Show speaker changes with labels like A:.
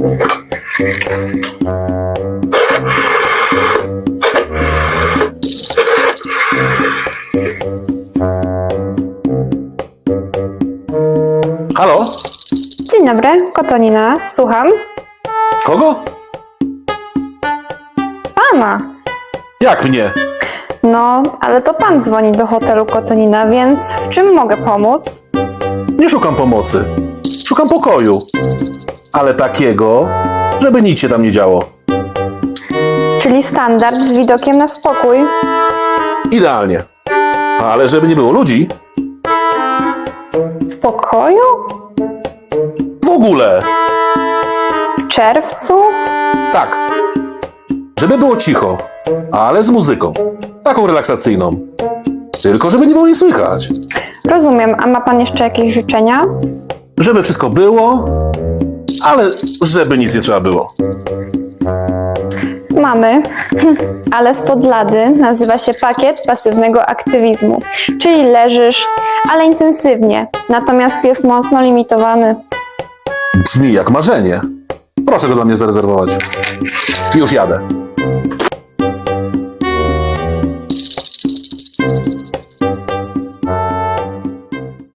A: Halo?
B: Dzień dobry, Kotonina, słucham.
A: Kogo?
B: Pana.
A: Jak mnie?
B: No, ale to pan dzwoni do hotelu Kotonina, więc w czym mogę pomóc?
A: Nie szukam pomocy. Szukam pokoju. Ale takiego, żeby nic się tam nie działo.
B: Czyli standard z widokiem na spokój.
A: Idealnie. Ale żeby nie było ludzi,
B: W pokoju?
A: w ogóle.
B: W czerwcu?
A: Tak. Żeby było cicho, ale z muzyką. Taką relaksacyjną. Tylko żeby nie było nie słychać.
B: Rozumiem, a ma pan jeszcze jakieś życzenia?
A: Żeby wszystko było, ale żeby nic nie trzeba było.
B: Mamy, ale spod lady nazywa się pakiet pasywnego aktywizmu, czyli leżysz, ale intensywnie, natomiast jest mocno limitowany.
A: Brzmi jak marzenie. Proszę go dla mnie zarezerwować. Już jadę.